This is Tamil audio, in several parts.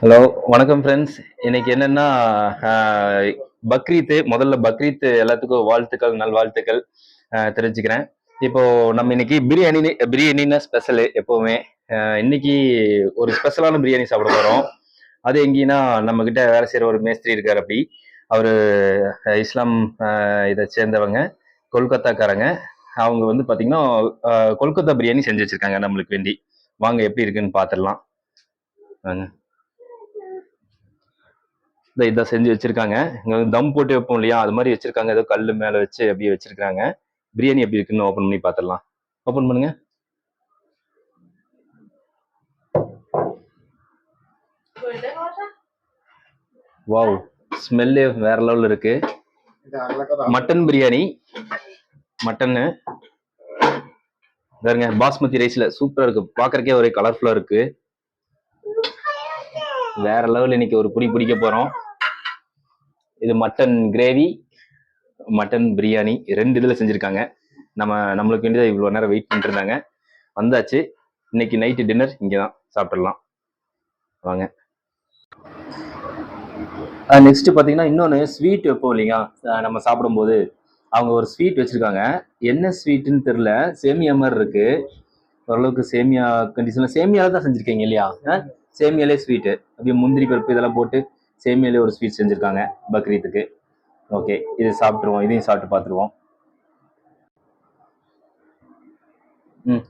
ஹலோ வணக்கம் ஃப்ரெண்ட்ஸ் இன்னைக்கு என்னன்னா பக்ரீத்து முதல்ல பக்ரீத் எல்லாத்துக்கும் வாழ்த்துக்கள் நல்வாழ்த்துக்கள் தெரிஞ்சுக்கிறேன். இப்போ நம்ம இன்னைக்கு பிரியாணி பிரியாணின்னா ஸ்பெஷலு எப்பவுமே. இன்னைக்கு ஒரு ஸ்பெஷலான பிரியாணி சாப்பிட போகிறோம் அது எங்கேன்னா நம்ம கிட்ட வேலை செய்கிற ஒரு மேஸ்திரி இருக்கார் அப்படி. அவர் இஸ்லாம் இதை சேர்ந்தவங்க கொல்கத்தாக்காரங்க. அவங்க வந்து பார்த்தீங்கன்னா கொல்கத்தா பிரியாணி செஞ்சு வச்சுருக்காங்க நம்மளுக்கு வேண்டி. வாங்க எப்படி இருக்குன்னு பார்த்துடலாம் வாங்க. இதை இதை செஞ்சு வச்சிருக்காங்க. இங்கே தம் போட்டு வைப்போம் இல்லையா? அது மாதிரி வச்சிருக்காங்க. ஏதோ கல் மேலே வச்சு அப்படியே வச்சிருக்காங்க பிரியாணி எப்படி இருக்குன்னு ஓப்பன் பண்ணி பார்த்துடலாம். ஓப்பன் பண்ணுங்க. வாவ் ஸ்மெல்லு வேற லெவலில் இருக்கு. மட்டன் பிரியாணி மட்டன்னு பாருங்க பாஸ்மதி ரைஸ்ல சூப்பரா இருக்கு. பாக்குறக்கே ஒரே கலர்ஃபுல்லா இருக்கு. வேற லெவல் இன்னைக்கு ஒரு புடி பிடிக்க போறோம். இது மட்டன் கிரேவி மட்டன் பிரியாணி ரெண்டு இதில் செஞ்சுருக்காங்க. நம்ம நம்மளுக்கு வேண்டியதை இவ்வளோ நேரம் வெயிட் பண்ணிருந்தாங்க வந்தாச்சு. இன்னைக்கு நைட்டு டின்னர் இங்கே தான் சாப்பிட்றலாம் வாங்க நெக்ஸ்ட் பார்த்தீங்கன்னா இன்னொன்று ஸ்வீட் வைப்போம் இல்லைங்க நம்ம சாப்பிடும்போது. அவங்க ஒரு ஸ்வீட் வச்சுருக்காங்க. என்ன ஸ்வீட்டுன்னு தெரில சேமியா மாதிரி இருக்குது ஓரளவுக்கு சேமியா கண்டிஷனில் சேமியாவில் தான் செஞ்சுருக்கீங்க இல்லையா? சேமியாலே ஸ்வீட்டு அப்படியே முந்திரி பருப்பு இதெல்லாம் போட்டு சேமியாலே ஒரு ஸ்வீட் செஞ்சுருக்காங்க பக்ரீத்துக்கு. ஓகே இது சாப்பிட்ருவோம் இதையும் சாப்பிட்டு பார்த்துருவோம். ம்.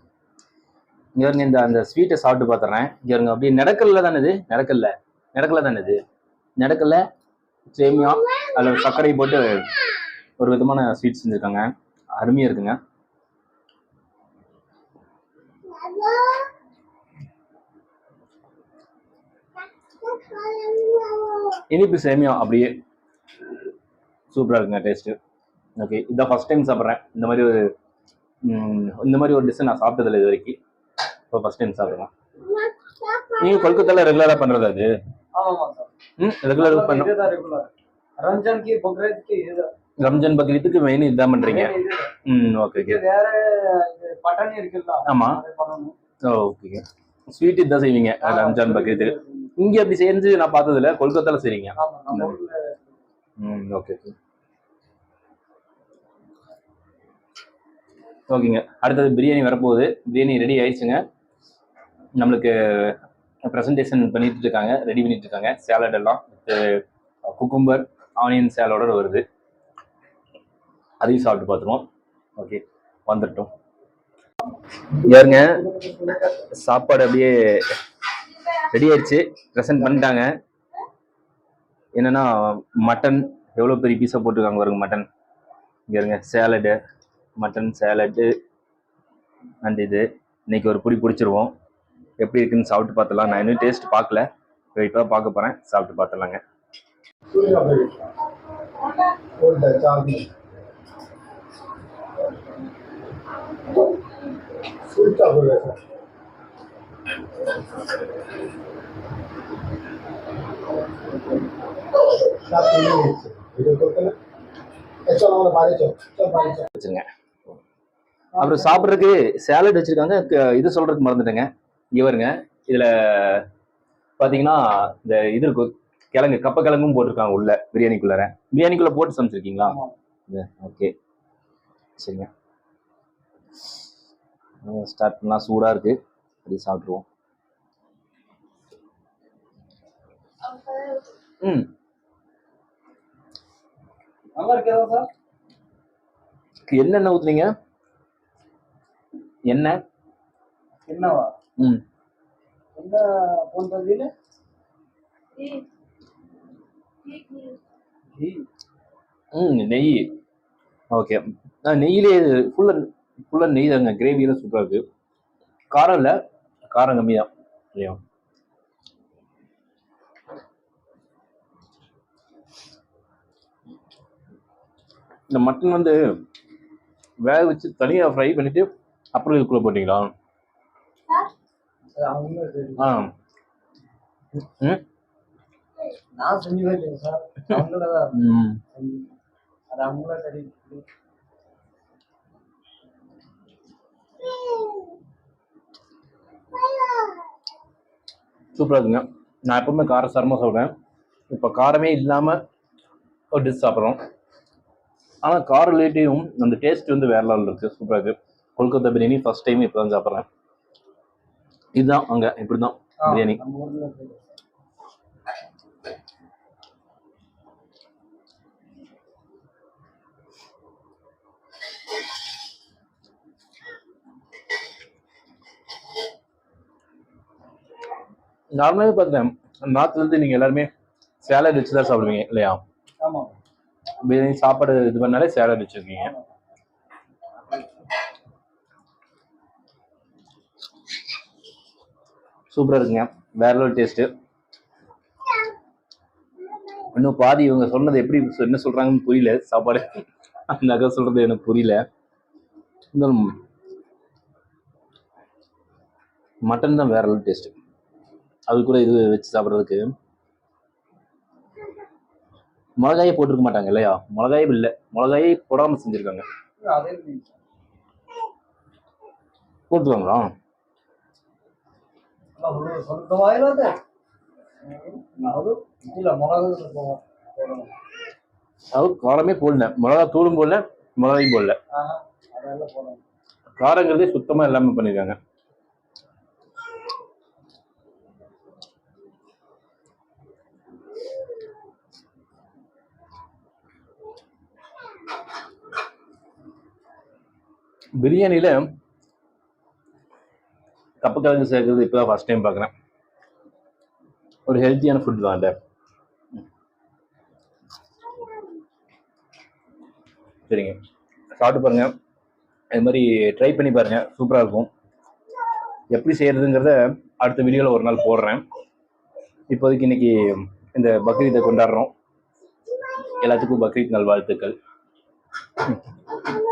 இங்கே இருங்க இந்த அந்த ஸ்வீட்டை சாப்பிட்டு பார்த்துறேன். இங்கே இருங்க அப்படியே நடக்கல்ல தானே இது? நடக்கல்ல. நடக்கல தானே இது? நடக்கல சேமியா அதில் சர்க்கரை போட்டு ஒரு விதமான ஸ்வீட் செஞ்சுருக்காங்க. அருமையாக இருக்குங்க. இனிப்பு சேமியா அப்படியே சூப்பராக இருக்குங்க டேஸ்ட்டு ஓகே இதான் ஃபர்ஸ்ட் டைம் சாப்பிட்றேன். இந்த மாதிரி ஒரு இந்த மாதிரி ஒரு டிஷ்ஷை நான் சாப்பிட்டதில்லை இது வரைக்கும். இப்போ ஃபர்ஸ்ட் டைம் சாப்பிட்றேன். நீங்கள் கொல்கத்தால ரெகுலராக பண்ணுறது அது ரெகுலராக பண்ண ரெகுலர் ரம்ஜான் பக்ரீத்துக்கு மெயின் இதுதான் பண்ணுறீங்க இது. ம் ஓகே ஓகே வேற பட்டாணி இருக்குல்ல ஆமா. ஓகே ஸ்வீட் இதுதான் செய்வீங்க ரம்ஜான் பக்ரீத்துக்கு. இங்கே அப்படி செஞ்சு நான் பார்த்ததில்ல. கொல்கத்தால செய்றீங்க ஓகே ஓகேங்க. அடுத்தது பிரியாணி வரப்போகுது. பிரியாணி ரெடி ஆயிடுச்சுங்க. நம்மளுக்கு ப்ரெசன்டேஷன் பண்ணிட்டு இருக்காங்க ரெடி பண்ணிட்டு இருக்காங்க சேலட் எல்லாம் குக்கும்பர் ஆனியன் சேலோட வருது. அதையும் சாப்பிட்டு பார்த்துருவோம். ஓகே வந்துட்டோம். யாருங்க? சாப்பாடு அப்படியே ரெடி ஆயிடுச்சு. ப்ரெசென்ட் பண்ணிட்டாங்க. என்னன்னா மட்டன் எவ்வளோ பெரிய பீஸாக போட்டிருக்காங்க பாருங்க மட்டன் இங்கே இருங்க சேலடு மட்டன் சேலட்டு அண்ட் இது. இன்னைக்கு ஒரு புடி பிடிச்சிருவோம். எப்படி இருக்குன்னு சாப்பிட்டு பார்த்துலாம் நான் இன்னும் டேஸ்ட் பார்க்கல. இப்போ பார்க்க போகிறேன் சாப்பிட்டு பார்த்துலாங்க வச்சுருங்க. அப்புறம் சாப்பிட்றதுக்கு சேலட் வச்சுருக்காங்க. இது சொல்கிறதுக்கு மறந்துட்டேங்க. இவருங்க இதில் பார்த்தீங்கன்னா இந்த இது இருக்கும் கிழங்கு கப்ப கிழங்கும் போட்டிருக்காங்க உள்ள பிரியாணிக்குள்ளார. பிரியாணிக்குள்ளே போட்டு சமைச்சிருக்கீங்களா? ஓகே சரிங்க. ஸ்டார்ட் பண்ணலாம் சூடாக இருக்கு. அப்படி சாப்பிட்ருவோம் ம். என்னென்ன ஊற்றுனீங்க எண்ணெய் என்னவா ம். என்ன ம். நெய். ஓகே. நெய்யிலே ஃபுல்லாக ஃபுல்லாக நெய் தாங்க. கிரேவியெல்லாம் சூப்பராக இருக்கு. காரம் இல்லை காரம் கம்மி தான். இல்லையா? இந்த மட்டன் வந்து வேக வச்சு தனியாக ஃப்ரை பண்ணிட்டு அப்புறம் இதுக்குள்ளே போட்டிங்களா? ஆ. ம்? நான் செஞ்சதே இல்லைங்க சார். அவங்களதான் ம். அது அவங்கள தெரியும் சூப்பராக இருக்குங்க. நான் எப்பவுமே காரசாரமாக சொல்கிறேன் இப்போ காரமே இல்லாமல் ஒரு டிஷ் சாப்பிட்றோம். ஆனால் கார ரிலேட்டிவும் அந்த டேஸ்ட் வந்து வேற லெவலில் இருக்குது சூப்பராக இருக்குது கொல்கத்தா பிரியாணி ஃபர்ஸ்ட் டைம் இப்போ தான் சாப்பிட்றேன். இதுதான் அங்கே இப்படி தான் பிரியாணி. நார்மலாகவே பார்த்தேன் நார்த்லேருந்து நீங்கள் எல்லாருமே சேலட் வச்சு தான் சாப்பிடுவீங்க இல்லையா? ஆமா. பிரியாணி சாப்பாடு இது பண்ணாலே சேலட் வச்சுருக்கீங்க. சூப்பராக இருக்குங்க. வேற லெவல் டேஸ்ட்டு இன்னும் பாதி இவங்க சொன்னது எப்படி என்ன சொல்கிறாங்கன்னு புரியல சாப்பாடு. அந்த அக்கா சொல்கிறது எனக்கு புரியல. இருந்தாலும் மட்டன் தான் வேற லெவல் டேஸ்ட்டு அது கூட இது வச்சு சாப்பிட்றதுக்கு. மிளகாயே போட்டிருக்க மாட்டாங்க இல்லையா? மிளகாயே இல்லை. மிளகாயே போடாமல் செஞ்சுருக்காங்க. போட்டுருவாங்களா? அது காரமே போடல. மிளகா தூளும் போடல மிளகாயும் போடல. காரங்கிறதே சுத்தமாக எல்லாமே பண்ணியிருக்காங்க பிரியாணியில் கப்பக்கிழங்கு சேர்க்கறது இப்போ தான் ஃபஸ்ட் டைம் பார்க்குறேன் ஒரு ஹெல்த்தியான ஃபுட் தான் இல்லை சரிங்க. சாப்பிட்டு பாருங்கள் இது மாதிரி ட்ரை பண்ணி பாருங்கள் சூப்பராக இருக்கும். எப்படி செய்கிறதுங்கிறத அடுத்த வீடியோவில் ஒரு நாள் போடுறேன். இப்போதைக்கு இன்னைக்கு இந்த பக்ரீத்தை கொண்டாடுறோம். எல்லாத்துக்கும் பக்ரீத் நல்வாழ்த்துக்கள்.